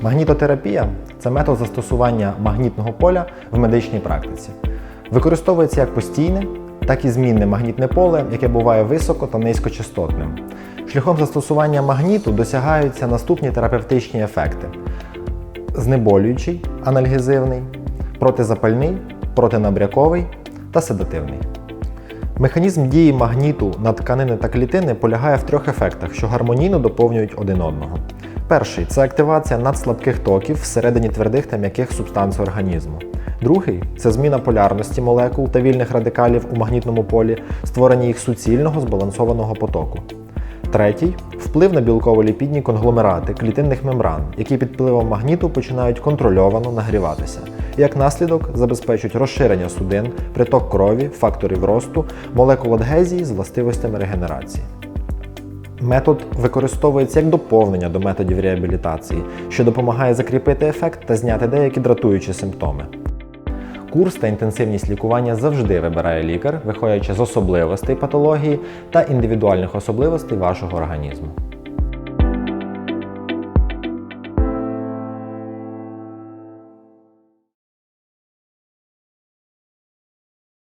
Магнітотерапія це метод застосування магнітного поля в медичній практиці. Використовується як постійне, так і змінне магнітне поле, яке буває високо та низькочастотним. Шляхом застосування магніту досягаються наступні терапевтичні ефекти: знеболюючий, анальгезивний, протизапальний, протинабряковий та седативний. Механізм дії магніту на тканини та клітини полягає в трьох ефектах, що гармонійно доповнюють один одного. Перший це активація надслабких токів всередині твердих та м'яких субстанцій організму. Другий це зміна полярності молекул та вільних радикалів у магнітному полі, створення їх суцільного збалансованого потоку. Третій вплив на білково-ліпідні конгломерати клітинних мембран, які під впливом магніту починають контрольовано нагріватися. Як наслідок забезпечують розширення судин, приток крові, факторів росту, молекул адгезії з властивостями регенерації. Метод використовується як доповнення до методів реабілітації, що допомагає закріпити ефект та зняти деякі дратуючі симптоми. Курс та інтенсивність лікування завжди вибирає лікар, виходячи з особливостей патології та індивідуальних особливостей вашого організму.